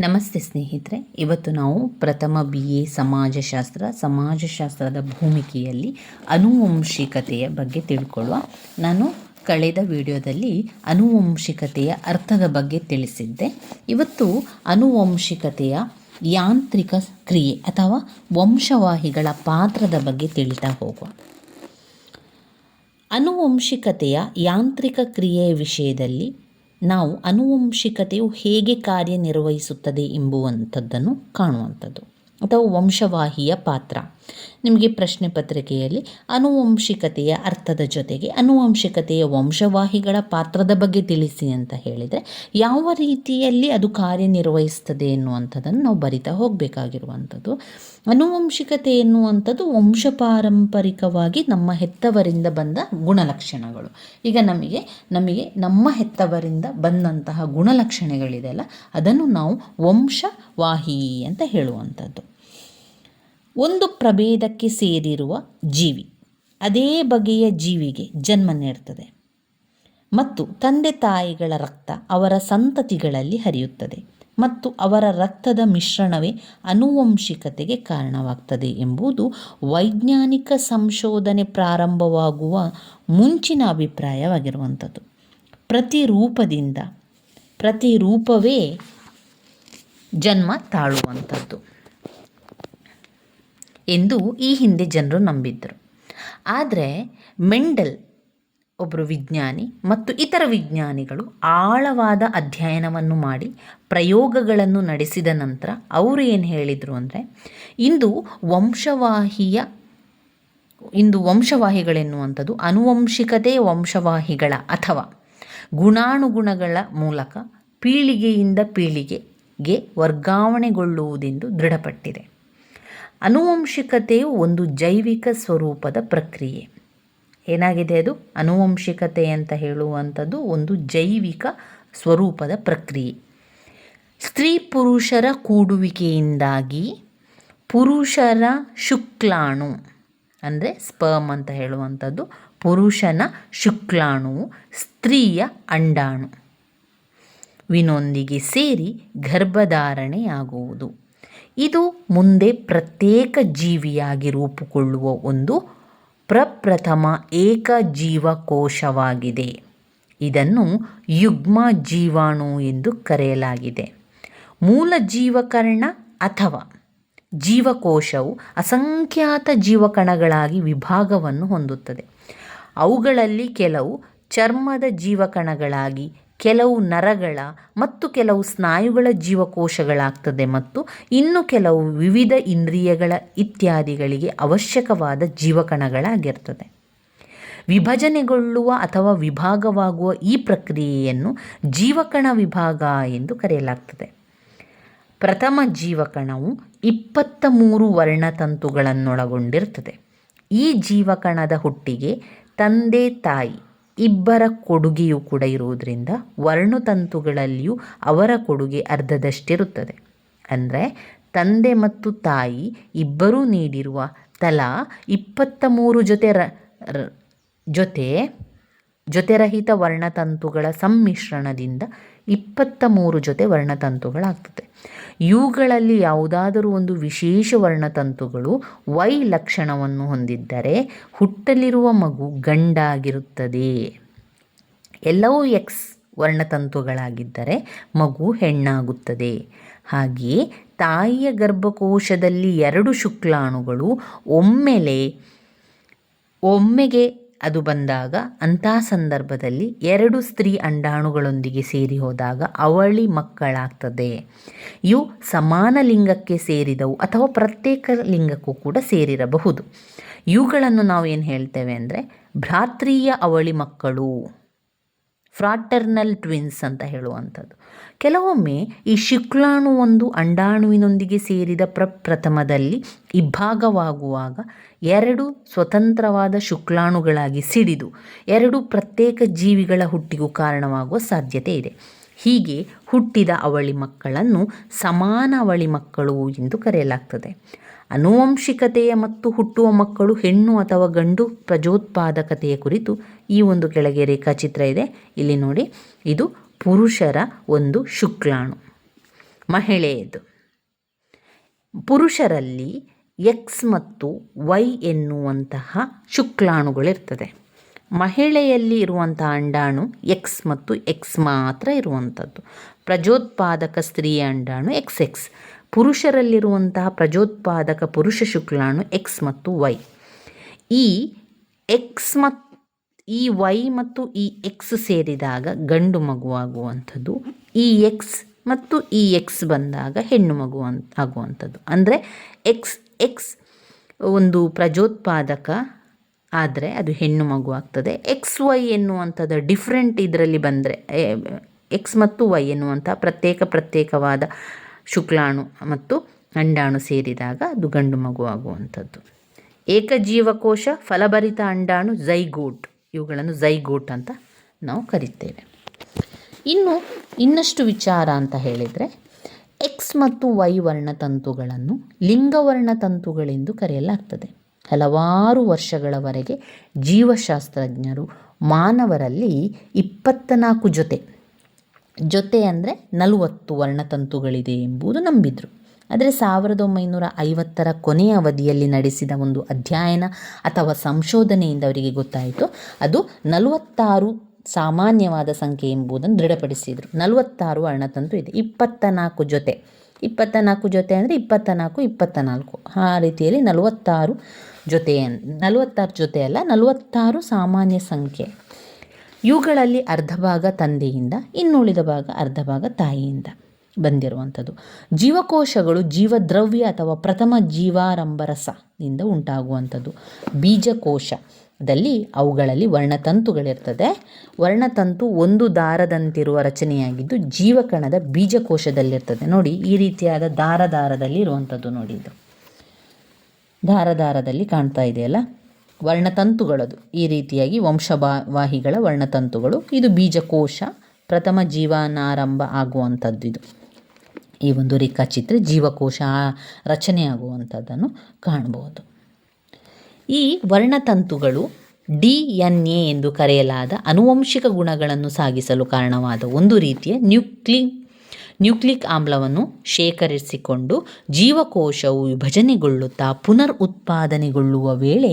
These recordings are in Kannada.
ನಮಸ್ತೆ ಸ್ನೇಹಿತರೆ, ಇವತ್ತು ನಾವು ಪ್ರಥಮ ಬಿ ಎ ಸಮಾಜಶಾಸ್ತ್ರ, ಸಮಾಜಶಾಸ್ತ್ರದ ಭೂಮಿಕೆಯಲ್ಲಿ ಅನುವಂಶಿಕತೆಯ ಬಗ್ಗೆ ತಿಳ್ಕೊಳ್ಳುವ. ನಾನು ಕಳೆದ ವಿಡಿಯೋದಲ್ಲಿ ಅನುವಂಶಿಕತೆಯ ಅರ್ಥದ ಬಗ್ಗೆ ತಿಳಿಸಿದ್ದೆ. ಇವತ್ತು ಅನುವಂಶಿಕತೆಯ ಯಾಂತ್ರಿಕ ಕ್ರಿಯೆ ಅಥವಾ ವಂಶವಾಹಿಗಳ ಪಾತ್ರದ ಬಗ್ಗೆ ತಿಳಿತಾ ಹೋಗುವ. ಅನುವಂಶಿಕತೆಯ ಯಾಂತ್ರಿಕ ಕ್ರಿಯೆಯ ವಿಷಯದಲ್ಲಿ ನಾವು ಅನುವಂಶಿಕತೆಯು ಹೇಗೆ ಕಾರ್ಯನಿರ್ವಹಿಸುತ್ತದೆ ಎಂಬುವಂಥದ್ದನ್ನು ಕಾಣುವಂಥದ್ದು. ಅಥವಾ ವಂಶವಾಹಿಯ ಪಾತ್ರ. ನಿಮಗೆ ಪ್ರಶ್ನೆ ಪತ್ರಿಕೆಯಲ್ಲಿ ಅನುವಂಶಿಕತೆಯ ಅರ್ಥದ ಜೊತೆಗೆ ಅನುವಂಶಿಕತೆಯ ವಂಶವಾಹಿಗಳ ಪಾತ್ರದ ಬಗ್ಗೆ ತಿಳಿಸಿ ಅಂತ ಹೇಳಿದರೆ, ಯಾವ ರೀತಿಯಲ್ಲಿ ಅದು ಕಾರ್ಯನಿರ್ವಹಿಸ್ತದೆ ಎನ್ನುವಂಥದ್ದನ್ನು ನಾವು ಬರಿತಾ ಹೋಗಬೇಕಾಗಿರುವಂಥದ್ದು. ಅನುವಂಶಿಕತೆ ಎನ್ನುವಂಥದ್ದು ವಂಶಪಾರಂಪರಿಕವಾಗಿ ನಮ್ಮ ಹೆತ್ತವರಿಂದ ಬಂದ ಗುಣಲಕ್ಷಣಗಳು. ಈಗ ನಮಗೆ ನಮಗೆ ನಮ್ಮ ಹೆತ್ತವರಿಂದ ಬಂದಂತಹ ಗುಣಲಕ್ಷಣಗಳಿದೆಯಲ್ಲ, ಅದನ್ನು ನಾವು ವಂಶವಾಹಿ ಅಂತ ಹೇಳುವಂಥದ್ದು. ಒಂದು ಪ್ರಭೇದಕ್ಕೆ ಸೇರಿರುವ ಜೀವಿ. ಅದೇ ಬಗೆಯ ಜೀವಿಗೆ ಜನ್ಮ ನೀಡುತ್ತದೆ ಮತ್ತು ತಂದೆ ತಾಯಿಗಳ ರಕ್ತ ಅವರ ಸಂತತಿಗಳಲ್ಲಿ ಹರಿಯುತ್ತದೆ. ಮತ್ತು ಅವರ ರಕ್ತದ ಮಿಶ್ರಣವೇ ಅನುವಂಶಿಕತೆಗೆ ಕಾರಣವಾಗ್ತದೆ ಎಂಬುದು ವೈಜ್ಞಾನಿಕ ಸಂಶೋಧನೆ ಪ್ರಾರಂಭವಾಗುವ ಮುಂಚಿನ ಅಭಿಪ್ರಾಯವಾಗಿರುವಂಥದ್ದು. ಪ್ರತಿರೂಪದಿಂದ ಪ್ರತಿರೂಪವೇ ಜನ್ಮ ತಾಳುವಂಥದ್ದು. ಎಂದು ಈ ಹಿಂದೆ ಜನರು ನಂಬಿದ್ದರು ಆದರೆ ಮೆಂಡಲ್ ಒಬ್ಬರು ವಿಜ್ಞಾನಿ ಮತ್ತು ಇತರ ವಿಜ್ಞಾನಿಗಳು ಆಳವಾದ ಅಧ್ಯಯನವನ್ನು ಮಾಡಿ ಪ್ರಯೋಗಗಳನ್ನು ನಡೆಸಿದ ನಂತರ ಅವರು ಏನು ಹೇಳಿದರು ಅಂದರೆ, ಇಂದು ವಂಶವಾಹಿಯ, ಇಂದು ವಂಶವಾಹಿಗಳೆನ್ನುವಂಥದ್ದು ಅನುವಂಶಿಕತೆ ವಂಶವಾಹಿಗಳ ಅಥವಾ ಗುಣಾನುಗುಣಗಳ ಮೂಲಕ ಪೀಳಿಗೆಯಿಂದ ಪೀಳಿಗೆಗೆ ವರ್ಗಾವಣೆಗೊಳ್ಳುವುದೆಂದು ದೃಢಪಟ್ಟಿದೆ. ಅನುವಂಶಿಕತೆಯು ಒಂದು ಜೈವಿಕ ಸ್ವರೂಪದ ಪ್ರಕ್ರಿಯೆ. ಏನಾಗಿದೆ ಅದು? ಅನುವಂಶಿಕತೆ ಅಂತ ಹೇಳುವಂಥದ್ದು ಒಂದು ಜೈವಿಕ ಸ್ವರೂಪದ ಪ್ರಕ್ರಿಯೆ. ಸ್ತ್ರೀ ಪುರುಷರ ಕೂಡುವಿಕೆಯಿಂದಾಗಿ ಪುರುಷರ ಶುಕ್ಲಾಣು, ಅಂದರೆ ಸ್ಪರ್ಮ್ ಅಂತ ಹೇಳುವಂಥದ್ದು, ಪುರುಷನ ಶುಕ್ಲಾಣುವು ಸ್ತ್ರೀಯ ಅಂಡಾಣು. ವಿನೊಂದಿಗೆ ಸೇರಿ ಗರ್ಭಧಾರಣೆಯಾಗುವುದು. ಇದು ಮುಂದೆ ಪ್ರತ್ಯೇಕ ಜೀವಿಯಾಗಿ ರೂಪುಗೊಳ್ಳುವ ಒಂದು ಪ್ರಪ್ರಥಮ ಏಕ ಜೀವಕೋಶವಾಗಿದೆ ಇದನ್ನು ಯುಗ್ಮ ಜೀವಾಣು ಎಂದು ಕರೆಯಲಾಗಿದೆ. ಮೂಲ ಜೀವಕರ್ಣ ಅಥವಾ ಜೀವಕೋಶವು ಅಸಂಖ್ಯಾತ ಜೀವಕಣಗಳಾಗಿ ವಿಭಾಗವನ್ನು ಹೊಂದುತ್ತದೆ. ಅವುಗಳಲ್ಲಿ ಕೆಲವು ಚರ್ಮದ ಜೀವಕಣಗಳಾಗಿ ಕೆಲವು ನರಗಳ ಮತ್ತು ಕೆಲವು ಸ್ನಾಯುಗಳ ಜೀವಕೋಶಗಳಾಗ್ತದೆ ಮತ್ತು ಇನ್ನು ಕೆಲವು ವಿವಿಧ ಇಂದ್ರಿಯಗಳ ಇತ್ಯಾದಿಗಳಿಗೆ ಅವಶ್ಯಕವಾದ ಜೀವಕಣಗಳಾಗಿರ್ತದೆ. ವಿಭಜನೆಗೊಳ್ಳುವ ಅಥವಾ ವಿಭಾಗವಾಗುವ ಈ ಪ್ರಕ್ರಿಯೆಯನ್ನು ಜೀವಕಣ ವಿಭಾಗ ಎಂದು ಕರೆಯಲಾಗ್ತದೆ. ಪ್ರಥಮ ಜೀವಕಣವು ಇಪ್ಪತ್ತ ಮೂರು ವರ್ಣತಂತುಗಳನ್ನೊಳಗೊಂಡಿರ್ತದೆ ಈ ಜೀವಕಣದ ಹುಟ್ಟಿಗೆ ತಂದೆ ತಾಯಿ ಇಬ್ಬರ ಕೊಡುಗೆಯೂ ಕೂಡ ಇರುವುದರಿಂದ ವರ್ಣತಂತುಗಳಲ್ಲಿಯೂ ಅವರ ಕೊಡುಗೆ ಅರ್ಧದಷ್ಟಿರುತ್ತದೆ. ಅಂದರೆ ತಂದೆ ಮತ್ತು ತಾಯಿ ಇಬ್ಬರೂ ನೀಡಿರುವ ತಲಾ ಇಪ್ಪತ್ತ ಮೂರು ಜೊತೆ ರ ಜೊತೆ ಜೊತೆರಹಿತ ವರ್ಣತಂತುಗಳ ಸಮ್ಮಿಶ್ರಣದಿಂದ ಇಪ್ಪತ್ತ ಮೂರು ಜೊತೆ ವರ್ಣತಂತುಗಳಾಗ್ತದೆ. ಇವುಗಳಲ್ಲಿ ಯಾವುದಾದರೂ ಒಂದು ವಿಶೇಷ ವರ್ಣತಂತುಗಳು ವೈ ಲಕ್ಷಣವನ್ನು ಹೊಂದಿದ್ದರೆ ಹುಟ್ಟಲಿರುವ ಮಗು ಗಂಡಾಗಿರುತ್ತದೆ. ಎಲ್ಲವೂ ಎಕ್ಸ್ ವರ್ಣತಂತುಗಳಾಗಿದ್ದರೆ ಮಗು ಹೆಣ್ಣಾಗುತ್ತದೆ. ಹಾಗೆಯೇ ತಾಯಿಯ ಗರ್ಭಕೋಶದಲ್ಲಿ ಎರಡು ಶುಕ್ಲಾಣುಗಳು ಒಮ್ಮೆಲೆ, ಒಮ್ಮೆಗೆ ಅದು ಬಂದಾಗ ಅಂಥ ಸಂದರ್ಭದಲ್ಲಿ ಎರಡು ಸ್ತ್ರೀ ಅಂಡಾಣುಗಳೊಂದಿಗೆ ಸೇರಿ ಹೋದಾಗ ಅವಳಿ ಮಕ್ಕಳಾಗ್ತದೆ. ಇವು ಸಮಾನ ಲಿಂಗಕ್ಕೆ ಸೇರಿದವು ಅಥವಾ ಪ್ರತ್ಯೇಕ ಲಿಂಗಕ್ಕೂ ಕೂಡ ಸೇರಿರಬಹುದು. ಇವುಗಳನ್ನು ನಾವು ಏನು ಹೇಳ್ತೇವೆ ಅಂದರೆ ಭ್ರಾತೃಯ ಅವಳಿ ಮಕ್ಕಳು. ಫ್ರಾಟರ್ನಲ್ ಟ್ವಿನ್ಸ್ ಅಂತ ಹೇಳುವಂಥದ್ದು. ಕೆಲವೊಮ್ಮೆ ಈ ಶುಕ್ಲಾಣು ಒಂದು ಅಂಡಾಣುವಿನೊಂದಿಗೆ ಸೇರಿದ ಪ್ರಪ್ರಥಮದಲ್ಲಿ ಇಬ್ಬಾಗವಾಗುವಾಗ ಎರಡು ಸ್ವತಂತ್ರವಾದ ಶುಕ್ಲಾಣುಗಳಾಗಿ ಸಿಡಿದು ಎರಡು ಪ್ರತ್ಯೇಕ ಜೀವಿಗಳ ಹುಟ್ಟಿಗೂ ಕಾರಣವಾಗುವ ಸಾಧ್ಯತೆ ಇದೆ. ಹೀಗೆ ಹುಟ್ಟಿದ ಅವಳಿ ಮಕ್ಕಳನ್ನು ಸಮಾನ ಅವಳಿ ಮಕ್ಕಳು ಎಂದು ಕರೆಯಲಾಗ್ತದೆ. ಅನುವಂಶಿಕತೆಯ ಮತ್ತು ಹುಟ್ಟುವ ಮಕ್ಕಳು, ಹೆಣ್ಣು ಅಥವಾ ಗಂಡು ಪ್ರಜೋತ್ಪಾದಕತೆಯ ಕುರಿತು ಈ ಒಂದು ಕೆಳಗೆ ರೇಖಾಚಿತ್ರ ಇದೆ. ಇಲ್ಲಿ ನೋಡಿ, ಇದು ಪುರುಷರ ಒಂದು ಶುಕ್ಲಾಣು. ಮಹಿಳೆಯದು. ಪುರುಷರಲ್ಲಿ ಎಕ್ಸ್ ಮತ್ತು ವೈ ಎನ್ನುವಂತಹ ಶುಕ್ಲಾಣುಗಳಿರ್ತದೆ. ಮಹಿಳೆಯಲ್ಲಿ ಇರುವಂತಹ ಅಂಡಾಣು ಎಕ್ಸ್ ಮತ್ತು ಎಕ್ಸ್ ಮಾತ್ರ ಇರುವಂಥದ್ದು ಪ್ರಜೋತ್ಪಾದಕ ಸ್ತ್ರೀಯ ಅಂಡಾಣು ಎಕ್ಸ್ ಎಕ್ಸ್ ಪುರುಷರಲ್ಲಿರುವಂತಹ ಪ್ರಜೋತ್ಪಾದಕ ಪುರುಷ ಶುಕ್ಲಾಣು ಎಕ್ಸ್ ಮತ್ತು ವೈ ಈ ಎಕ್ಸ್ ಮತ್ತು ಈ ವೈ ಮತ್ತು ಈ ಎಕ್ಸ್ ಸೇರಿದಾಗ ಗಂಡು ಮಗುವಾಗುವಂಥದ್ದು ಈ ಎಕ್ಸ್ ಮತ್ತು ಈ ಎಕ್ಸ್ ಬಂದಾಗ ಹೆಣ್ಣು ಮಗು ಅನ್, ಆಗುವಂಥದ್ದು. ಅಂದರೆ ಎಕ್ಸ್ ಎಕ್ಸ್ ಒಂದು ಪ್ರಜೋತ್ಪಾದಕ ಆದರೆ ಅದು ಹೆಣ್ಣು ಮಗು ಆಗ್ತದೆ. ಎಕ್ಸ್ ವೈ ಎನ್ನುವಂಥದ್ದು ಡಿಫ್ರೆಂಟ್ ಇದರಲ್ಲಿ ಬಂದರೆ ಎಕ್ಸ್ ಮತ್ತು ವೈ ಎನ್ನುವಂಥ ಪ್ರತ್ಯೇಕ ಪ್ರತ್ಯೇಕವಾದ ಶುಕ್ಲಾಣು ಮತ್ತು ಅಂಡಾಣು ಸೇರಿದಾಗ ಅದು ಗಂಡು ಮಗು ಆಗುವಂಥದ್ದು. ಏಕಜೀವಕೋಶ, ಫಲಭರಿತ ಅಂಡಾಣು, ಝೈಗೋಟ್. ಇವುಗಳನ್ನು ಝೈಗೋಟ್ ಅಂತ ನಾವು ಕರಿತೇವೆ. ಇನ್ನು ಇನ್ನಷ್ಟು ವಿಚಾರ ಅಂತ ಹೇಳಿದರೆ ಎಕ್ಸ್ ಮತ್ತು ವೈ ವರ್ಣತಂತುಗಳನ್ನು ಲಿಂಗವರ್ಣತಂತುಗಳೆಂದು ಕರೆಯಲಾಗ್ತದೆ. ಹಲವಾರು ವರ್ಷಗಳವರೆಗೆ ಜೀವಶಾಸ್ತ್ರಜ್ಞರು ಮಾನವರಲ್ಲಿ ಇಪ್ಪತ್ತ ಜೊತೆ ಜೊತೆ ಅಂದರೆ ನಲವತ್ತು ವರ್ಣತಂತುಗಳಿದೆ ಎಂಬುದು ನಂಬಿದರು. ಆದರೆ ಸಾವಿರದ ಒಂಬೈನೂರ ಐವತ್ತರ ಕೊನೆಯ ಅವಧಿಯಲ್ಲಿ ನಡೆಸಿದ ಒಂದು ಅಧ್ಯಯನ ಅಥವಾ ಸಂಶೋಧನೆಯಿಂದ ಅವರಿಗೆ ಗೊತ್ತಾಯಿತು, ಅದು ನಲವತ್ತಾರು ಸಾಮಾನ್ಯವಾದ ಸಂಖ್ಯೆ ಎಂಬುದನ್ನು ದೃಢಪಡಿಸಿದರು. ನಲವತ್ತಾರು ವರ್ಣತಂತು ಇದೆ. ಇಪ್ಪತ್ತ ನಾಲ್ಕು ಜೊತೆ. ಇಪ್ಪತ್ತ ನಾಲ್ಕು ಜೊತೆ ಅಂದರೆ ಇಪ್ಪತ್ತ ನಾಲ್ಕು ಇಪ್ಪತ್ತ ನಾಲ್ಕು ಆ ರೀತಿಯಲ್ಲಿ ನಲವತ್ತಾರು ಜೊತೆ ನಲವತ್ತಾರು ಜೊತೆ ಅಲ್ಲ, ನಲವತ್ತಾರು ಸಾಮಾನ್ಯ ಸಂಖ್ಯೆ. ಇವುಗಳಲ್ಲಿ ಅರ್ಧ ಭಾಗ ತಂದೆಯಿಂದ, ಇನ್ನುಳಿದ ಭಾಗ ಅರ್ಧ ಭಾಗ ತಾಯಿಯಿಂದ ಬಂದಿರುವಂಥದ್ದು. ಜೀವಕೋಶಗಳು ಜೀವದ್ರವ್ಯ ಅಥವಾ ಪ್ರಥಮ ಜೀವಾರಂಭ ರಸದಿಂದ ಉಂಟಾಗುವಂಥದ್ದು. ಬೀಜಕೋಶದಲ್ಲಿ ಅವುಗಳಲ್ಲಿ ವರ್ಣತಂತುಗಳಿರ್ತದೆ. ವರ್ಣತಂತು ಒಂದು ದಾರದಂತಿರುವ ರಚನೆಯಾಗಿದ್ದು ಜೀವಕಣದ ಬೀಜಕೋಶದಲ್ಲಿರ್ತದೆ. ನೋಡಿ, ಈ ರೀತಿಯಾದ ದಾರ ದಾರದಲ್ಲಿ ಇರುವಂಥದ್ದು ನೋಡಿ ಇದು. ದಾರ ದಾರದಲ್ಲಿ ಕಾಣ್ತಾ ಇದೆಯಲ್ಲ? ವರ್ಣತಂತುಗಳದು. ಈ ರೀತಿಯಾಗಿ ವಂಶವಾಹಿಗಳ ವರ್ಣತಂತುಗಳು. ಇದು ಬೀಜಕೋಶ, ಪ್ರಥಮ ಜೀವನಾರಂಭ ಆಗುವಂಥದ್ದು ಇದು. ಈ ಒಂದು ರೇಖಾಚಿತ್ರ ಜೀವಕೋಶ ರಚನೆ ಆಗುವಂಥದ್ದನ್ನು ಕಾಣಬಹುದು. ಈ ವರ್ಣತಂತುಗಳು ಡಿ ಎನ್ ಎ ಎಂದು ಕರೆಯಲಾದ ಅನುವಂಶಿಕ ಗುಣಗಳನ್ನು ಸಾಗಿಸಲು ಕಾರಣವಾದ ಒಂದು ರೀತಿಯ ನ್ಯೂಕ್ಲಿ ನ್ಯೂಕ್ಲಿಕ್ ಆಮ್ಲವನ್ನು ಶೇಖರಿಸಿಕೊಂಡು ಜೀವಕೋಶವು ವಿಭಜನೆಗೊಳ್ಳುತ್ತಾ ಪುನರ್ ಉತ್ಪಾದನೆಗೊಳ್ಳುವ ವೇಳೆ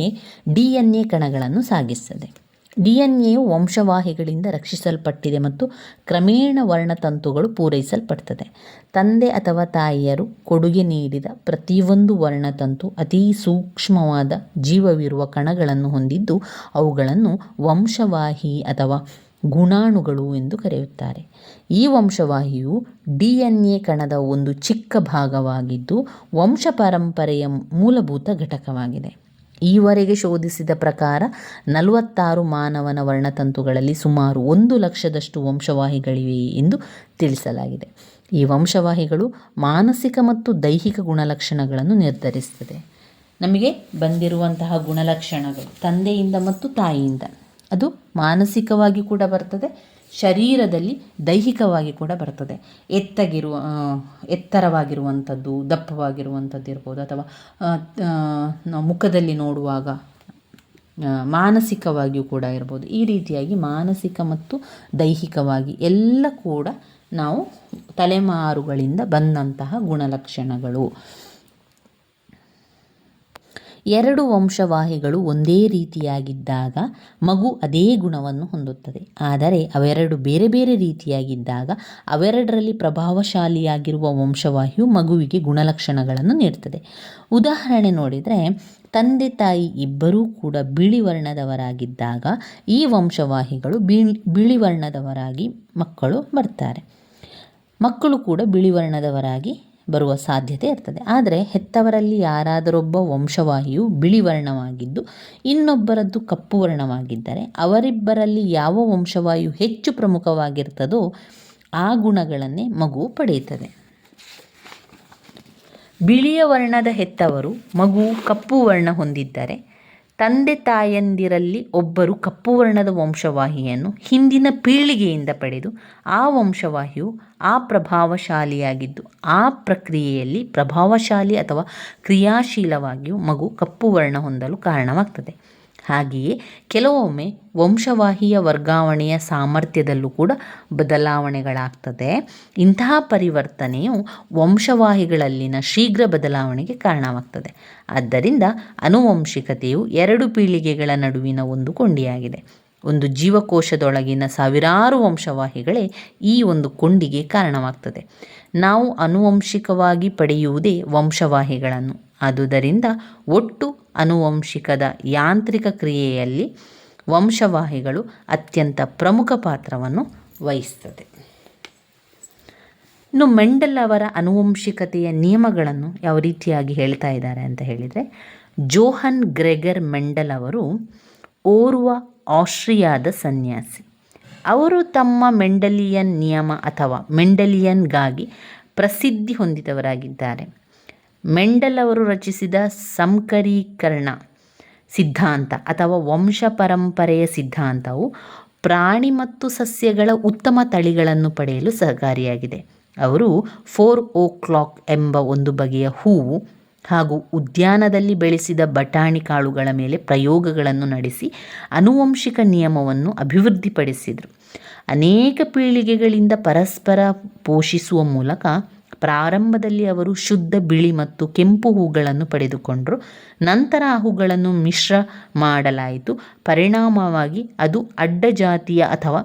ಡಿ ಎನ್ ಎ ಕಣಗಳನ್ನು ಸಾಗಿಸುತ್ತದೆ ಡಿ ಎನ್ ಎಯು ವಂಶವಾಹಿಗಳಿಂದ ರಕ್ಷಿಸಲ್ಪಟ್ಟಿದೆ ಮತ್ತು ಕ್ರಮೇಣ ವರ್ಣತಂತುಗಳು ಪೂರೈಸಲ್ಪಡ್ತದೆ. ತಂದೆ ಅಥವಾ ತಾಯಿಯರು ಕೊಡುಗೆ ನೀಡಿದ ಪ್ರತಿಯೊಂದು ವರ್ಣತಂತು ಅತೀ ಸೂಕ್ಷ್ಮವಾದ ಜೀವವಿರುವ ಕಣಗಳನ್ನು ಹೊಂದಿದ್ದು ಅವುಗಳನ್ನು ವಂಶವಾಹಿ ಅಥವಾ ಗುಣಾಣುಗಳು ಎಂದು ಕರೆಯುತ್ತಾರೆ. ಈ ವಂಶವಾಹಿಯು ಡಿ ಎನ್ ಎ ಕಣದ ಒಂದು ಚಿಕ್ಕ ಭಾಗವಾಗಿದ್ದು ವಂಶ ಪರಂಪರೆಯ ಮೂಲಭೂತ ಘಟಕವಾಗಿದೆ. ಈವರೆಗೆ ಶೋಧಿಸಿದ ಪ್ರಕಾರ ನಲವತ್ತಾರು ಮಾನವನ ವರ್ಣತಂತುಗಳಲ್ಲಿ ಸುಮಾರು ಒಂದು ಲಕ್ಷದಷ್ಟು ವಂಶವಾಹಿಗಳಿವೆ ಎಂದು ತಿಳಿಸಲಾಗಿದೆ. ಈ ವಂಶವಾಹಿಗಳು ಮಾನಸಿಕ ಮತ್ತು ದೈಹಿಕ ಗುಣಲಕ್ಷಣಗಳನ್ನು ನಿರ್ಧರಿಸುತ್ತದೆ. ನಮಗೆ ಬಂದಿರುವಂತಹ ಗುಣಲಕ್ಷಣಗಳು ತಂದೆಯಿಂದ ಮತ್ತು ತಾಯಿಯಿಂದ. ಅದು ಮಾನಸಿಕವಾಗಿ ಕೂಡ ಬರ್ತದೆ, ಶರೀರದಲ್ಲಿ ದೈಹಿಕವಾಗಿ ಕೂಡ ಬರ್ತದೆ. ಎತ್ತಗಿರುವ ಎತ್ತರವಾಗಿರುವಂಥದ್ದು ದಪ್ಪವಾಗಿರುವಂಥದ್ದು ಇರ್ಬೋದು ಅಥವಾ ಮುಖದಲ್ಲಿ ನೋಡುವಾಗ ಮಾನಸಿಕವಾಗಿಯೂ ಕೂಡ ಇರ್ಬೋದು. ಈ ರೀತಿಯಾಗಿ ಮಾನಸಿಕ ಮತ್ತು ದೈಹಿಕವಾಗಿ ಎಲ್ಲ ಕೂಡ ನಾವು ತಲೆಮಾರುಗಳಿಂದ ಬಂದಂತಹ ಗುಣಲಕ್ಷಣಗಳು. ಎರಡು ವಂಶವಾಹಿಗಳು ಒಂದೇ ರೀತಿಯಾಗಿದ್ದಾಗ ಮಗು ಅದೇ ಗುಣವನ್ನು ಹೊಂದುತ್ತದೆ. ಆದರೆ ಅವೆರಡು ಬೇರೆ ಬೇರೆ ರೀತಿಯಾಗಿದ್ದಾಗ ಅವೆರಡರಲ್ಲಿ ಪ್ರಭಾವಶಾಲಿಯಾಗಿರುವ ವಂಶವಾಹಿಯು ಮಗುವಿಗೆ ಗುಣಲಕ್ಷಣಗಳನ್ನು ನೀಡ್ತದೆ. ಉದಾಹರಣೆ ನೋಡಿದರೆ, ತಂದೆ ತಾಯಿ ಇಬ್ಬರೂ ಕೂಡ ಬಿಳಿ ವರ್ಣದವರಾಗಿದ್ದಾಗ ಈ ವಂಶವಾಹಿಗಳು ಬಿಳಿ ಬಿಳಿ ವರ್ಣದವರಾಗಿ ಮಕ್ಕಳು ಬರ್ತಾರೆ. ಮಕ್ಕಳು ಕೂಡ ಬಿಳಿ ವರ್ಣದವರಾಗಿ ಬರುವ ಸಾಧ್ಯತೆ ಇರ್ತದೆ. ಆದರೆ ಹೆತ್ತವರಲ್ಲಿ ಯಾರಾದರೊಬ್ಬ ವಂಶವಾಹಿಯು ಬಿಳಿ ವರ್ಣವಾಗಿದ್ದು ಇನ್ನೊಬ್ಬರದ್ದು ಕಪ್ಪು ವರ್ಣವಾಗಿದ್ದರೆ ಅವರಿಬ್ಬರಲ್ಲಿ ಯಾವ ವಂಶವಾಯು ಹೆಚ್ಚು ಪ್ರಮುಖವಾಗಿರ್ತದೋ ಆ ಗುಣಗಳನ್ನೇ ಮಗು ಪಡೆಯುತ್ತದೆ. ಬಿಳಿಯ ವರ್ಣದ ಹೆತ್ತವರು ಮಗು ಕಪ್ಪು ವರ್ಣ ಹೊಂದಿದ್ದರೆ ತಂದೆ ತಾಯಂದಿರಲ್ಲಿ ಒಬ್ಬರು ಕಪ್ಪು ವರ್ಣದ ವಂಶವಾಹಿಯನ್ನು ಹಿಂದಿನ ಪೀಳಿಗೆಯಿಂದ ಪಡೆದು ಆ ವಂಶವಾಹಿಯು ಆ ಪ್ರಭಾವಶಾಲಿಯಾಗಿದ್ದು, ಆ ಪ್ರಕ್ರಿಯೆಯಲ್ಲಿ ಪ್ರಭಾವಶಾಲಿ ಅಥವಾ ಕ್ರಿಯಾಶೀಲವಾಗಿಯೂ ಮಗು ಕಪ್ಪು ವರ್ಣ ಹೊಂದಲು ಕಾರಣವಾಗ್ತದೆ. ಹಾಗೆಯೇ ಕೆಲವೊಮ್ಮೆ ವಂಶವಾಹಿಯ ವರ್ಗಾವಣೆಯ ಸಾಮರ್ಥ್ಯದಲ್ಲೂ ಕೂಡ ಬದಲಾವಣೆಗಳಾಗ್ತದೆ. ಇಂತಹ ಪರಿವರ್ತನೆಯು ವಂಶವಾಹಿಗಳಲ್ಲಿನ ಶೀಘ್ರ ಬದಲಾವಣೆಗೆ ಕಾರಣವಾಗ್ತದೆ. ಆದ್ದರಿಂದ ಅನುವಂಶಿಕತೆಯು ಎರಡು ಪೀಳಿಗೆಗಳ ನಡುವಿನ ಒಂದು ಕೊಂಡಿಯಾಗಿದೆ. ಒಂದು ಜೀವಕೋಶದೊಳಗಿನ ಸಾವಿರಾರು ವಂಶವಾಹಿಗಳೇ ಈ ಒಂದು ಕೊಂಡಿಗೆ ಕಾರಣವಾಗ್ತದೆ. ನಾವು ಅನುವಂಶಿಕವಾಗಿ ಪಡೆಯುವುದೇ ವಂಶವಾಹಿಗಳನ್ನು. ಆದುದರಿಂದ ಒಟ್ಟು ಅನುವಂಶಿಕದ ಯಾಂತ್ರಿಕ ಕ್ರಿಯೆಯಲ್ಲಿ ವಂಶವಾಹಿಗಳು ಅತ್ಯಂತ ಪ್ರಮುಖ ಪಾತ್ರವನ್ನು ವಹಿಸ್ತದೆ. ಇನ್ನು ಮೆಂಡಲ್ ಅವರ ಅನುವಂಶಿಕತೆಯ ನಿಯಮಗಳನ್ನು ಯಾವ ರೀತಿಯಾಗಿ ಹೇಳ್ತಾ ಇದ್ದಾರೆ ಅಂತ ಹೇಳಿದರೆ, ಜೋಹನ್ ಗ್ರೆಗರ್ ಮೆಂಡಲ್ ಅವರು ಓರ್ವ ಆಸ್ಟ್ರಿಯಾದ ಸನ್ಯಾಸಿ. ಅವರು ತಮ್ಮ ಮೆಂಡಲಿಯನ್ ನಿಯಮ ಅಥವಾ ಮೆಂಡಲಿಯನ್ಗಾಗಿ ಪ್ರಸಿದ್ಧಿ ಹೊಂದಿದವರಾಗಿದ್ದಾರೆ. ಮೆಂಡಲ್ ಅವರು ರಚಿಸಿದ ಸಂಕರೀಕರಣ ಸಿದ್ಧಾಂತ ಅಥವಾ ವಂಶ ಪರಂಪರೆಯ ಸಿದ್ಧಾಂತವು ಪ್ರಾಣಿ ಮತ್ತು ಸಸ್ಯಗಳ ಉತ್ತಮ ತಳಿಗಳನ್ನು ಪಡೆಯಲು ಸಹಕಾರಿಯಾಗಿದೆ. ಅವರು ಫೋರ್ ಓ ಕ್ಲಾಕ್ ಎಂಬ ಒಂದು ಬಗೆಯ ಹೂವು ಹಾಗೂ ಉದ್ಯಾನದಲ್ಲಿ ಬೆಳೆಸಿದ ಬಟಾಣಿ ಕಾಳುಗಳ ಮೇಲೆ ಪ್ರಯೋಗಗಳನ್ನು ನಡೆಸಿ ಅನುವಂಶಿಕ ನಿಯಮವನ್ನು ಅಭಿವೃದ್ಧಿಪಡಿಸಿದರು. ಅನೇಕ ಪೀಳಿಗೆಗಳಿಂದ ಪರಸ್ಪರ ಪೋಷಿಸುವ ಮೂಲಕ ಪ್ರಾರಂಭದಲ್ಲಿ ಅವರು ಶುದ್ಧ ಬಿಳಿ ಮತ್ತು ಕೆಂಪು ಹೂಗಳನ್ನು ಪಡೆದುಕೊಂಡರು. ನಂತರ ಆ ಹೂಗಳನ್ನು ಮಿಶ್ರ ಮಾಡಲಾಯಿತು. ಪರಿಣಾಮವಾಗಿ ಅದು ಅಡ್ಡ ಜಾತಿಯ ಅಥವಾ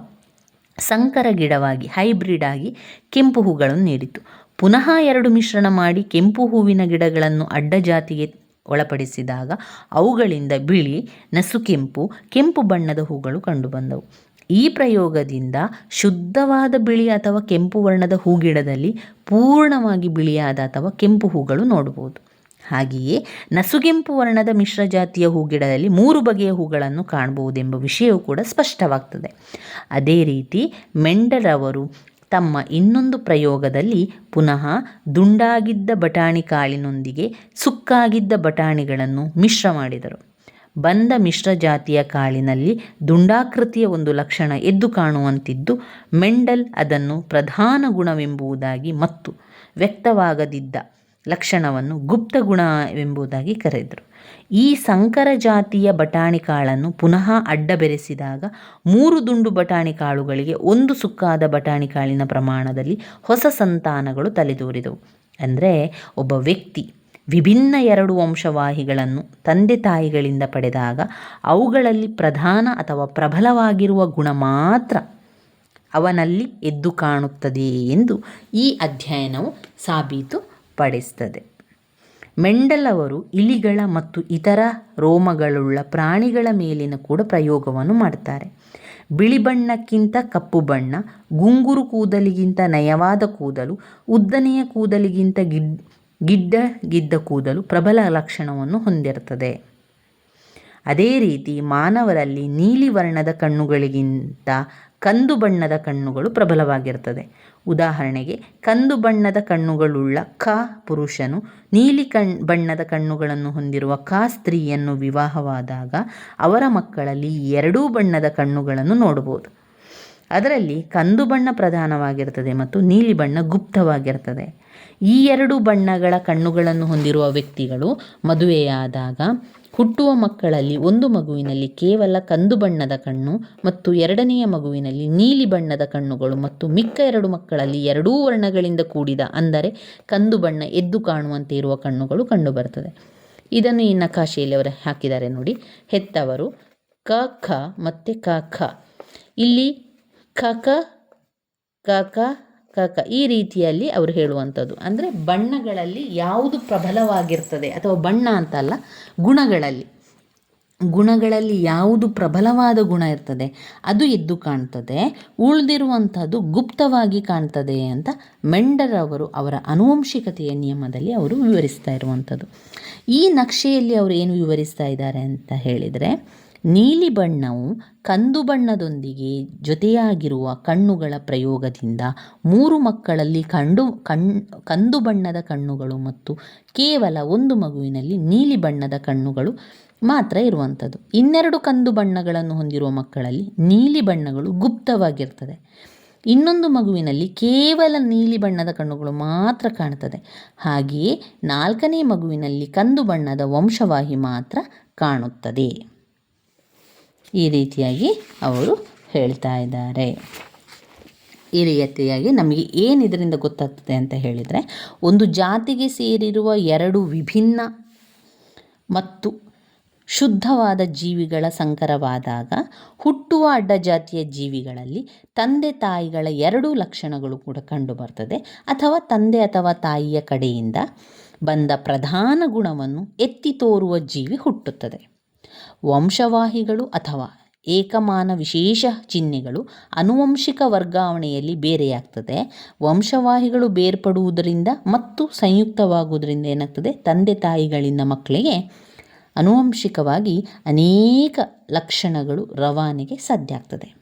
ಸಂಕರ ಗಿಡವಾಗಿ, ಹೈಬ್ರಿಡ್ ಆಗಿ ಕೆಂಪು ಹೂಗಳನ್ನು ನೀಡಿತು. ಪುನಃ ಎರಡು ಮಿಶ್ರಣ ಮಾಡಿ ಕೆಂಪು ಹೂವಿನ ಗಿಡಗಳನ್ನು ಅಡ್ಡ ಜಾತಿಗೆ ಒಳಪಡಿಸಿದಾಗ ಅವುಗಳಿಂದ ಬಿಳಿ ನಸುಕೆಂಪು ಕೆಂಪು ಬಣ್ಣದ ಹೂಗಳು ಕಂಡುಬಂದವು. ಈ ಪ್ರಯೋಗದಿಂದ ಶುದ್ಧವಾದ ಬಿಳಿ ಅಥವಾ ಕೆಂಪು ವರ್ಣದ ಹೂಗಿಡದಲ್ಲಿ ಪೂರ್ಣವಾಗಿ ಬಿಳಿಯಾದ ಅಥವಾ ಕೆಂಪು ಹೂಗಳು ನೋಡಬಹುದು. ಹಾಗೆಯೇ ನಸುಗೆಂಪು ವರ್ಣದ ಮಿಶ್ರ ಜಾತಿಯ ಹೂಗಿಡದಲ್ಲಿ ಮೂರು ಬಗೆಯ ಹೂಗಳನ್ನು ಕಾಣಬಹುದೆಂಬ ವಿಷಯವೂ ಕೂಡ ಸ್ಪಷ್ಟವಾಗ್ತದೆ. ಅದೇ ರೀತಿ ಮೆಂಡರವರು ತಮ್ಮ ಇನ್ನೊಂದು ಪ್ರಯೋಗದಲ್ಲಿ ಪುನಃ ದುಂಡಾಗಿದ್ದ ಬಟಾಣಿ ಕಾಳಿನೊಂದಿಗೆ ಸುಕ್ಕಾಗಿದ್ದ ಬಟಾಣಿಗಳನ್ನು ಮಿಶ್ರ ಮಾಡಿದರು. ಬಂದ ಮಿಶ್ರ ಜಾತಿಯ ಕಾಳಿನಲ್ಲಿ ದುಂಡಾಕೃತಿಯ ಒಂದು ಲಕ್ಷಣ ಎದ್ದು ಕಾಣುವಂತಿದ್ದು, ಮೆಂಡಲ್ ಅದನ್ನು ಪ್ರಧಾನ ಗುಣವೆಂಬುದಾಗಿ ಮತ್ತು ವ್ಯಕ್ತವಾಗದಿದ್ದ ಲಕ್ಷಣವನ್ನು ಗುಪ್ತ ಗುಣವೆಂಬುದಾಗಿ ಕರೆದರು. ಈ ಸಂಕರ ಜಾತಿಯ ಬಟಾಣಿ ಕಾಳನ್ನು ಪುನಃ ಅಡ್ಡ ಬೆರೆಸಿದಾಗ ಮೂರು ದುಂಡು ಬಟಾಣಿ ಕಾಳುಗಳಿಗೆ ಒಂದು ಸುಕ್ಕಾದ ಬಟಾಣಿ ಕಾಳಿನ ಪ್ರಮಾಣದಲ್ಲಿ ಹೊಸ ಸಂತಾನಗಳು ತಲೆದೋರಿದವು. ಅಂದರೆ ಒಬ್ಬ ವ್ಯಕ್ತಿ ವಿಭಿನ್ನ ಎರಡು ವಂಶವಾಹಿಗಳನ್ನು ತಂದೆ ತಾಯಿಗಳಿಂದ ಪಡೆದಾಗ ಅವುಗಳಲ್ಲಿ ಪ್ರಧಾನ ಅಥವಾ ಪ್ರಬಲವಾಗಿರುವ ಗುಣ ಮಾತ್ರ ಅವನಲ್ಲಿ ಎದ್ದು ಕಾಣುತ್ತದೆ ಎಂದು ಈ ಅಧ್ಯಯನವು ಸಾಬೀತುಪಡಿಸುತ್ತದೆ ಮೆಂಡಲ್ ಅವರು ಇಲಿಗಳ ಮತ್ತು ಇತರ ರೋಮಗಳುಳ್ಳ ಪ್ರಾಣಿಗಳ ಮೇಲಿನ ಕೂಡ ಪ್ರಯೋಗವನ್ನು ಮಾಡ್ತಾರೆ. ಬಿಳಿ ಬಣ್ಣಕ್ಕಿಂತ ಕಪ್ಪು ಬಣ್ಣ, ಗುಂಗುರು ಕೂದಲಿಗಿಂತ ನಯವಾದ ಕೂದಲು, ಉದ್ದನೆಯ ಕೂದಲಿಗಿಂತ ಗಿಡ್ ಗಿಡ್ಡಗಿದ್ದ ಕೂದಲು ಪ್ರಬಲ ಲಕ್ಷಣವನ್ನು ಹೊಂದಿರುತ್ತದೆ. ಅದೇ ರೀತಿ ಮಾನವರಲ್ಲಿ ನೀಲಿ ವರ್ಣದ ಕಣ್ಣುಗಳಿಗಿಂತ ಕಂದು ಬಣ್ಣದ ಕಣ್ಣುಗಳು ಪ್ರಬಲವಾಗಿರ್ತದೆ ಉದಾಹರಣೆಗೆ, ಕಂದು ಬಣ್ಣದ ಕಣ್ಣುಗಳುಳ್ಳ ಕ ಪುರುಷನು ನೀಲಿ ಕಣ್, ಬಣ್ಣದ ಕಣ್ಣುಗಳನ್ನು ಹೊಂದಿರುವ ಕ ಸ್ತ್ರೀಯನ್ನು ವಿವಾಹವಾದಾಗ ಅವರ ಮಕ್ಕಳಲ್ಲಿ ಎರಡೂ ಬಣ್ಣದ ಕಣ್ಣುಗಳನ್ನು ನೋಡಬಹುದು. ಅದರಲ್ಲಿ ಕಂದು ಬಣ್ಣ ಪ್ರಧಾನವಾಗಿರ್ತದೆ ಮತ್ತು ನೀಲಿ ಬಣ್ಣ ಗುಪ್ತವಾಗಿರ್ತದೆ. ಈ ಎರಡು ಬಣ್ಣಗಳ ಕಣ್ಣುಗಳನ್ನು ಹೊಂದಿರುವ ವ್ಯಕ್ತಿಗಳು ಮದುವೆಯಾದಾಗ ಹುಟ್ಟುವ ಮಕ್ಕಳಲ್ಲಿ ಒಂದು ಮಗುವಿನಲ್ಲಿ ಕೇವಲ ಕಂದು ಬಣ್ಣದ ಕಣ್ಣು ಮತ್ತು ಎರಡನೆಯ ಮಗುವಿನಲ್ಲಿ ನೀಲಿ ಬಣ್ಣದ ಕಣ್ಣುಗಳು ಮತ್ತು ಮಿಕ್ಕ ಎರಡು ಮಕ್ಕಳಲ್ಲಿ ಎರಡೂ ವರ್ಣಗಳಿಂದ ಕೂಡಿದ ಅಂದರೆ ಕಂದು ಬಣ್ಣ ಎದ್ದು ಕಾಣುವಂತೆ ಇರುವ ಕಣ್ಣುಗಳು ಕಂಡುಬರ್ತದೆ. ಇದನ್ನು ಈ ನಕಾಶೆಯಲ್ಲಿ ಅವರು ಹಾಕಿದ್ದಾರೆ ನೋಡಿ. ಹೆತ್ತವರು ಕ, ಖ ಮತ್ತು ಕ, ಖ. ಇಲ್ಲಿ ಕ ಕ ಕ ಕ ಕ ಕ ಈ ರೀತಿಯಲ್ಲಿ ಅವರು ಹೇಳುವಂಥದ್ದು. ಅಂದರೆ ಬಣ್ಣಗಳಲ್ಲಿ ಯಾವುದು ಪ್ರಬಲವಾಗಿರ್ತದೆ ಅಥವಾ ಬಣ್ಣ ಅಂತಲ್ಲ ಗುಣಗಳಲ್ಲಿ. ಗುಣಗಳಲ್ಲಿ ಯಾವುದು ಪ್ರಬಲವಾದ ಗುಣ ಇರ್ತದೆ, ಅದು ಎದ್ದು ಕಾಣ್ತದೆ. ಉಳಿದಿರುವಂಥದ್ದು ಗುಪ್ತವಾಗಿ ಕಾಣ್ತದೆ ಅಂತ ಮೆಂಡರ್ ಅವರು ಅವರ ಅನುವಂಶಿಕತೆಯ ನಿಯಮದಲ್ಲಿ ಅವರು ವಿವರಿಸ್ತಾ ಇರುವಂಥದ್ದು. ಈ ನಕ್ಷೆಯಲ್ಲಿ ಅವರು ಏನು ವಿವರಿಸ್ತಾ ಇದ್ದಾರೆ ಅಂತ ಹೇಳಿದರೆ ನೀಲಿ ಬಣ್ಣವು ಕಂದು ಬಣ್ಣದೊಂದಿಗೆ ಜೊತೆಯಾಗಿರುವ ಕಣ್ಣುಗಳ ಪ್ರಯೋಗದಿಂದ ಮೂರು ಮಕ್ಕಳಲ್ಲಿ ಕಂಡು, ಕಣ್, ಕಂದು ಬಣ್ಣದ ಕಣ್ಣುಗಳು ಮತ್ತು ಕೇವಲ ಒಂದು ಮಗುವಿನಲ್ಲಿ ನೀಲಿ ಬಣ್ಣದ ಕಣ್ಣುಗಳು ಮಾತ್ರ ಇರುವಂಥದ್ದು. ಇನ್ನೆರಡು ಕಂದು ಬಣ್ಣಗಳನ್ನು ಹೊಂದಿರುವ ಮಕ್ಕಳಲ್ಲಿ ನೀಲಿ ಬಣ್ಣಗಳು ಗುಪ್ತವಾಗಿರ್ತದೆ. ಇನ್ನೊಂದು ಮಗುವಿನಲ್ಲಿ ಕೇವಲ ನೀಲಿ ಬಣ್ಣದ ಕಣ್ಣುಗಳು ಮಾತ್ರ ಕಾಣ್ತದೆ. ಹಾಗೆಯೇ ನಾಲ್ಕನೇ ಮಗುವಿನಲ್ಲಿ ಕಂದು ಬಣ್ಣದ ವಂಶವಾಹಿ ಮಾತ್ರ ಕಾಣುತ್ತದೆ. ಈ ರೀತಿಯಾಗಿ ಅವರು ಹೇಳ್ತಾ ಇದ್ದಾರೆ. ಈ ರೀತಿಯಾಗಿ ನಮಗೆ ಏನು ಇದರಿಂದ ಗೊತ್ತಾಗ್ತದೆ ಅಂತ ಹೇಳಿದರೆ, ಒಂದು ಜಾತಿಗೆ ಸೇರಿರುವ ಎರಡು ವಿಭಿನ್ನ ಮತ್ತು ಶುದ್ಧವಾದ ಜೀವಿಗಳ ಸಂಕರವಾದಾಗ, ಹುಟ್ಟುವ ಅಡ್ಡಜಾತಿಯ ಜೀವಿಗಳಲ್ಲಿ ತಂದೆ ತಾಯಿಗಳ ಎರಡೂ ಲಕ್ಷಣಗಳು ಕೂಡ ಕಂಡುಬರ್ತದೆ ಅಥವಾ ತಂದೆ ಅಥವಾ ತಾಯಿಯ ಕಡೆಯಿಂದ ಬಂದ ಪ್ರಧಾನ ಗುಣವನ್ನು ಎತ್ತಿ ತೋರುವ ಜೀವಿ ಹುಟ್ಟುತ್ತದೆ. ವಂಶವಾಹಿಗಳು ಅಥವಾ ಏಕಮಾನ ವಿಶೇಷ ಚಿಹ್ನೆಗಳು ಆನುವಂಶಿಕ ವರ್ಗಾವಣೆಯಲ್ಲಿ ಬೇರೆಯಾಗ್ತದೆ. ವಂಶವಾಹಿಗಳು ಬೇರ್ಪಡುವುದರಿಂದ ಮತ್ತು ಸಂಯುಕ್ತವಾಗುವುದರಿಂದ ಏನಾಗ್ತದೆ? ತಂದೆ ತಾಯಿಗಳಿಂದ ಮಕ್ಕಳಿಗೆ ಅನುವಂಶಿಕವಾಗಿ ಅನೇಕ ಲಕ್ಷಣಗಳು ರವಾನೆಗೆ ಸಾಧ್ಯ ಆಗ್ತದೆ.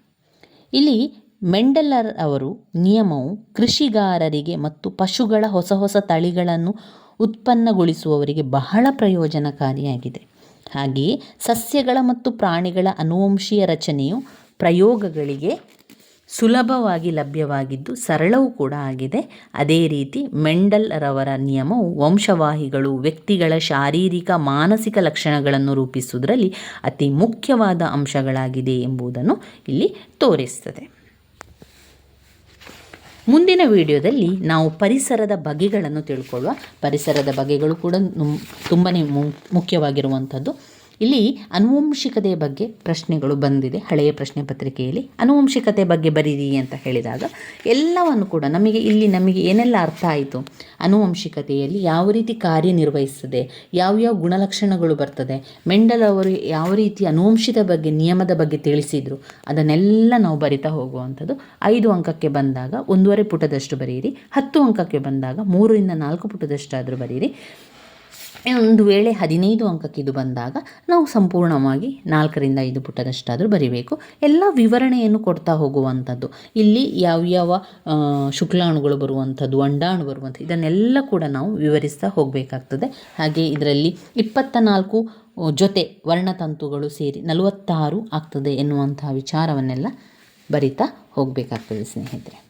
ಇಲ್ಲಿ ಮೆಂಡಲರ್ ಅವರು ನಿಯಮವು ಕೃಷಿಗಾರರಿಗೆ ಮತ್ತು ಪಶುಗಳ ಹೊಸ ಹೊಸ ತಳಿಗಳನ್ನು ಉತ್ಪನ್ನಗೊಳಿಸುವವರಿಗೆ ಬಹಳ ಪ್ರಯೋಜನಕಾರಿಯಾಗಿದೆ. ಹಾಗೆಯೇ ಸಸ್ಯಗಳ ಮತ್ತು ಪ್ರಾಣಿಗಳ ಅನುವಂಶೀಯ ರಚನೆಯು ಪ್ರಯೋಗಗಳಿಗೆ ಸುಲಭವಾಗಿ ಲಭ್ಯವಾಗಿದ್ದು ಸರಳವೂ ಕೂಡ ಆಗಿದೆ. ಅದೇ ರೀತಿ ಮೆಂಡಲ್ ರವರ ನಿಯಮವು ವಂಶವಾಹಿಗಳು, ವ್ಯಕ್ತಿಗಳ ಶಾರೀರಿಕ, ಮಾನಸಿಕ ಲಕ್ಷಣಗಳನ್ನು ರೂಪಿಸುವುದರಲ್ಲಿ ಅತಿ ಮುಖ್ಯವಾದ ಅಂಶಗಳಾಗಿದೆ ಎಂಬುದನ್ನು ಇಲ್ಲಿ ತೋರಿಸ್ತದೆ. ಮುಂದಿನ ವಿಡಿಯೋದಲ್ಲಿ ನಾವು ಪರಿಸರದ ಬಗೆಗಳನ್ನು ತಿಳ್ಕೊಳ್ಳುವ. ಪರಿಸರದ ಬಗೆಗಳು ಕೂಡ ತುಂಬಾ ಮುಖ್ಯವಾಗಿರುವಂಥದ್ದು. ಇಲ್ಲಿ ಅನುವಂಶಿಕತೆಯ ಬಗ್ಗೆ ಪ್ರಶ್ನೆಗಳು ಬಂದಿದೆ. ಹಳೆಯ ಪ್ರಶ್ನೆ ಪತ್ರಿಕೆಯಲ್ಲಿ ಅನುವಂಶಿಕತೆ ಬಗ್ಗೆ ಬರೀರಿ ಅಂತ ಹೇಳಿದಾಗ ಎಲ್ಲವನ್ನು ಕೂಡ ನಮಗೆ ಇಲ್ಲಿ ನಮಗೆ ಏನೆಲ್ಲ ಅರ್ಥ ಆಯಿತು? ಅನುವಂಶಿಕತೆಯಲ್ಲಿ ಯಾವ ರೀತಿ ಕಾರ್ಯನಿರ್ವಹಿಸ್ತದೆ ಯಾವ್ಯಾವ ಗುಣಲಕ್ಷಣಗಳು ಬರ್ತದೆ? ಮೆಂಡಲ್ ಅವರು ಯಾವ ರೀತಿ ಅನುವಂಶಿತ ಬಗ್ಗೆ, ನಿಯಮದ ಬಗ್ಗೆ ತಿಳಿಸಿದರು? ಅದನ್ನೆಲ್ಲ ನಾವು ಬರಿತಾ ಹೋಗುವಂಥದ್ದು. ಐದು ಅಂಕಕ್ಕೆ ಬಂದಾಗ ಒಂದೂವರೆ ಪುಟದಷ್ಟು ಬರೆಯಿರಿ ಹತ್ತು ಅಂಕಕ್ಕೆ ಬಂದಾಗ ಮೂರರಿಂದ ನಾಲ್ಕು ಪುಟದಷ್ಟಾದರೂ ಬರೀರಿ. ಒಂದು ವೇಳೆ ಹದಿನೈದು ಅಂಕಕ್ಕೆ ಇದು ಬಂದಾಗ ನಾವು ಸಂಪೂರ್ಣವಾಗಿ ನಾಲ್ಕರಿಂದ ಐದು ಪುಟದಷ್ಟಾದರೂ ಬರಿಬೇಕು. ಎಲ್ಲ ವಿವರಣೆಯನ್ನು ಕೊಡ್ತಾ ಹೋಗುವಂಥದ್ದು. ಇಲ್ಲಿ ಯಾವ್ಯಾವ ಶುಕ್ಲಾಣುಗಳು ಬರುವಂಥದ್ದು, ಅಂಡಾಣು ಬರುವಂಥದ್ದು, ಇದನ್ನೆಲ್ಲ ಕೂಡ ನಾವು ವಿವರಿಸ್ತಾ ಹೋಗಬೇಕಾಗ್ತದೆ. ಹಾಗೆ ಇದರಲ್ಲಿ ಇಪ್ಪತ್ತ ನಾಲ್ಕು ಜೊತೆ ವರ್ಣತಂತುಗಳು ಸೇರಿ ನಲವತ್ತಾರು ಆಗ್ತದೆ ಎನ್ನುವಂತಹ ವಿಚಾರವನ್ನೆಲ್ಲ ಬರಿತಾ ಹೋಗಬೇಕಾಗ್ತದೆ ಸ್ನೇಹಿತರೆ.